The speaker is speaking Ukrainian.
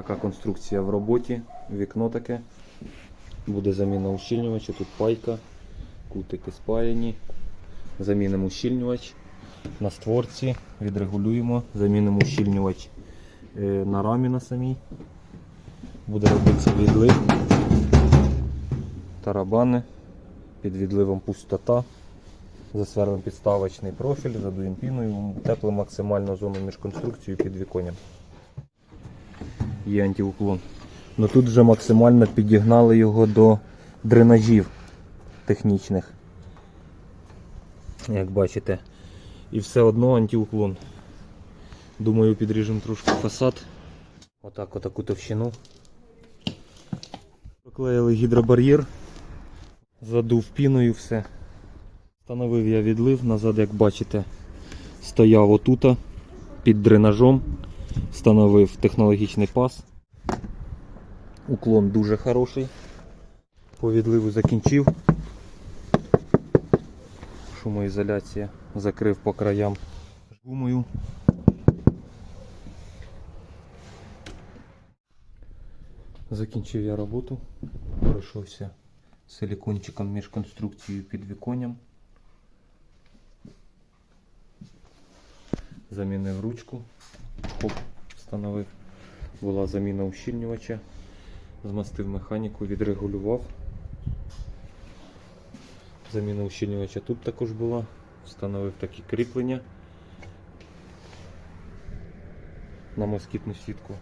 Така конструкція в роботі, вікно таке. Буде заміна ущільнювача, тут пайка, кутики спаяні. Замінимо ущільнювач на створці, відрегулюємо, замінимо ущільнювач е, на рамі на самій. Буде робитися відлив, тарабани, під відливом пустота. Засверлимо підставочний профіль, задуємо піною, утеплимо максимально зону між конструкцією і підвіконням. Є антиуклон. Ну тут вже максимально підігнали його до дренажів технічних. Як бачите. І все одно антиуклон. Думаю, підріжемо трошки фасад. Отак, отаку товщину. Проклеїли гідробар'єр. Задув піною все. Встановив я відлив, назад, як бачите, стояв отута під дренажом. Встановив технологічний пас. Уклон дуже хороший. По відливу закінчив. Шумоізоляція. Закрив по краям гумою. Закінчив я роботу. Пройшовся силікончиком між конструкцією і підвіконням. Замінив ручку. Хоп, встановив. Була заміна ущільнювача. Змастив механіку, відрегулював. Заміна ущільнювача тут також була. Встановив такі кріплення на москітну сітку.